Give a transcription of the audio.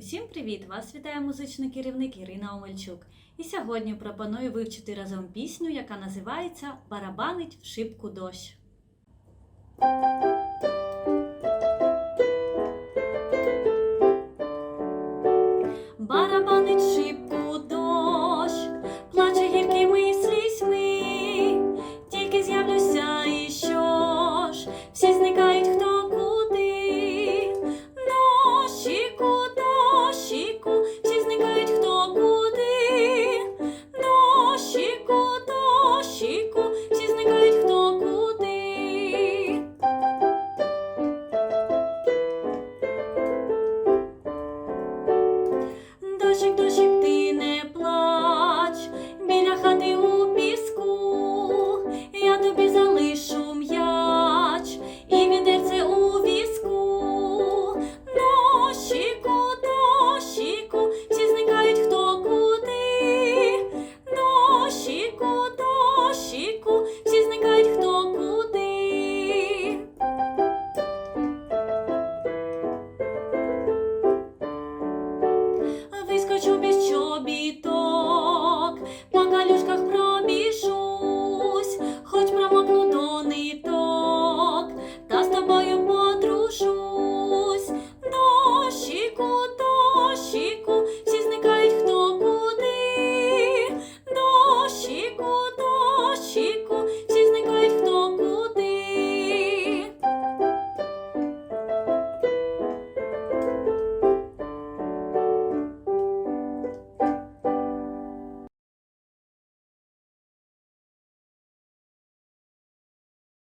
Усім привіт! Вас вітає музичний керівник Ірина Омельчук. І сьогодні пропоную вивчити разом пісню, яка називається Барабанить в шибку дощ.